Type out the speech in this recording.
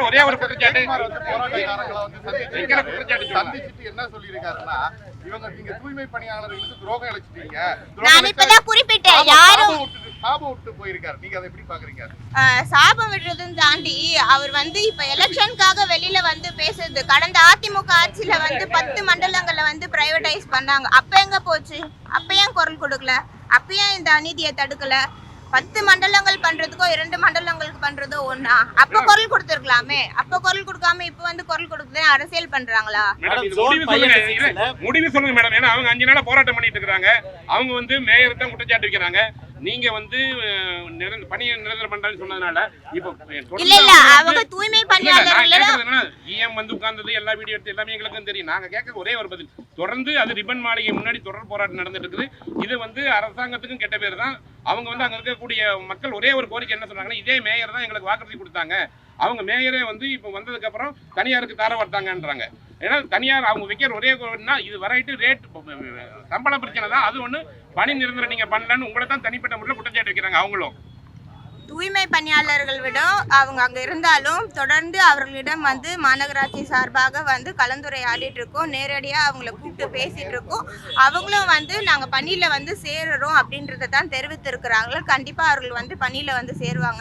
வைக்கிற ஒரே ஒரு குற்றச்சாட்டு. சந்திச்சுட்டு என்ன சொல்லியிருக்காருன்னா இவங்க நீங்க தூய்மை பணியாளர்களுக்கு துரோகம் இழைச்சிட்டீங்க நான் இப்பதான் குறிப்பிட்டேன் யாரும் சாபம் விட்டு போயிருக்காரு. நீங்க அதை எப்படி பாக்குறீங்க? ஆஹ், சாபம் விடுறதும் தாண்டி அவர் வந்து இப்ப எலெக்ஷனுக்காக வெளியில வந்து பேசுறது. கடந்த அதிமுக ஆட்சியில வந்து பத்து மண்டலங்களை வந்து பிரைவேடைஸ் பண்ணாங்க. அப்ப எங்க போச்சு? அப்ப ஏன் குரல் கொடுக்கல? அப்ப ஏன் இந்த அநீதியை தடுக்கல? பத்து மண்டலங்கள் பண்றதுக்கோ இரண்டு மண்டலங்களுக்கு பண்றதோ ஒண்ணா? அப்ப குரல் கொடுத்துருக்கலாமே. அப்ப குரல் கொடுக்காம இப்ப வந்து குரல் கொடுக்குது அரசியல் பண்றாங்களா? முடிவு சொல்லுங்க மேடம். ஏன்னா அவங்க அஞ்சு நாளா போராட்டம் பண்ணிட்டு இருக்காங்க அவங்க வந்து மேயர் தான் குற்றச்சாட்டு வைக்கிறாங்க. நீங்க வந்து அஹ், நிரந்த- பணியை நிரந்தரம் பண்றேன்னு சொன்னதுனால இப்போ தூய்மை என்னன்னா, EM வந்து உட்கார்ந்தது எல்லா வீடியோ எடுத்து எல்லாமே எங்களுக்கும் தெரியும். நாங்க கேட்க ஒரே ஒரு பதில். தொடர்ந்து அது ரிப்பன் மாளிகை முன்னாடி தொடர் போராட்டம் நடந்துட்டு இருக்குது. இது வந்து அரசாங்கத்துக்கும் கெட்ட பேர் தான். அவங்க வந்து அங்கே இருக்கக்கூடிய மக்கள் ஒரே ஒரு கோரிக்கை என்ன சொன்னாங்கன்னா இதே மேயர் தான் எங்களுக்கு வாக்குறுதி கொடுத்தாங்க. அவங்க மேயரே வந்து இப்போ வந்ததுக்கப்புறம் தனியாருக்கு தார வர்த்தாங்கன்றாங்க. ஏன்னா தனியார் அவங்க வைக்கிற ஒரே கோரிக்கைனா இது வரைட்டு ரேட் சம்பள பிரச்சனை தான். அது ஒன்று பணி நிரந்தரம் நீங்கள் பண்ணலன்னு உங்களை தான் தனிப்பட்ட முறையில் குற்றச்சாட்டு வைக்கிறாங்க அவங்களும். தூய்மை பணியாளர்கள் விட அவங்க அங்கே இருந்தாலும் தொடர்ந்து அவர்களிடம் வந்து மாநகராட்சி சார்பாக வந்து கலந்துரையாடிட்டு இருக்கோம் நேரடியாக அவங்கள கூப்பிட்டு பேசிட்டு இருக்கோம் அவங்களும் வந்து நாங்கள் பணியில் வந்து சேருறோம் அப்படின்றத தான் தெரிவித்திருக்கிறாங்க. கண்டிப்பாக அவர்கள் வந்து பணியில் வந்து சேருவாங்க.